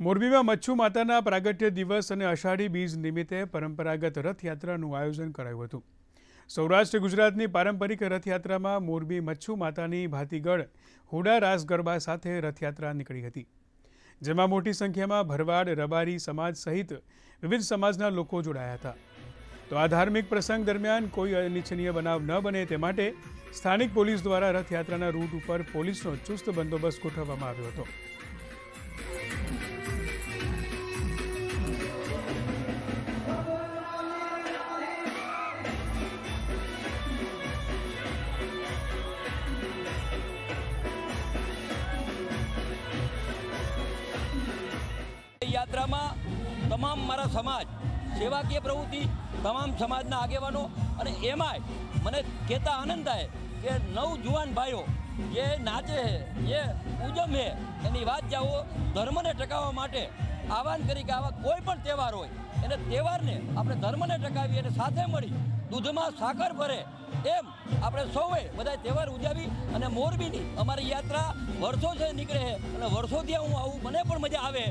મોરબીમાં મચ્છુ માતાના પ્રાગટ્ય દિવસ અને અષાઢી બીજ નિમિત્તે પરંપરાગત રથયાત્રાનું આયોજન કરાયું હતું. સૌરાષ્ટ્ર ગુજરાતની પારંપરિક રથયાત્રામાં મોરબી મચ્છુ માતાની ભાતીગઢ હુડા રાસ ગરબા સાથે રથયાત્રા નીકળી હતી. જેમાં મોટી સંખ્યામાં ભરવાડ, રબારી સમાજ સહિત વિવિધ સમાજના લોકો જોડાયા હતા. તો આ ધાર્મિક પ્રસંગ દરમિયાન કોઈ અનિચ્છનીય બનાવ ન બને તે માટે સ્થાનિક પોલીસ દ્વારા રથયાત્રાના રૂટ ઉપર પોલીસનો ચુસ્ત બંદોબસ્ત ગોઠવવામાં આવ્યો હતો. યાત્રામાં તમામ મારા સમાજ, સેવાકીય પ્રવૃત્તિ, તમામ સમાજના આગેવાનો અને એમાંય મને કહેતા આનંદ થાય કે નવ જુવાન ભાઈઓ જે નાચે છે, જે ઉજમ છે, એની વાત જાઓ, ધર્મને ટકાવવા માટે આહવાન કરી કે આવા કોઈ પણ તહેવાર હોય, એને તહેવારને આપણે ધર્મને ટકાવીએ અને સાથે મળી દૂધમાં સાકર ભરે એમ આપણે સૌએ બધા તહેવાર ઉજવી અને મોરબીની અમારી યાત્રા વર્ષો છે નીકળે છે અને વર્ષોથી હું આવું, મને પણ મજા આવે.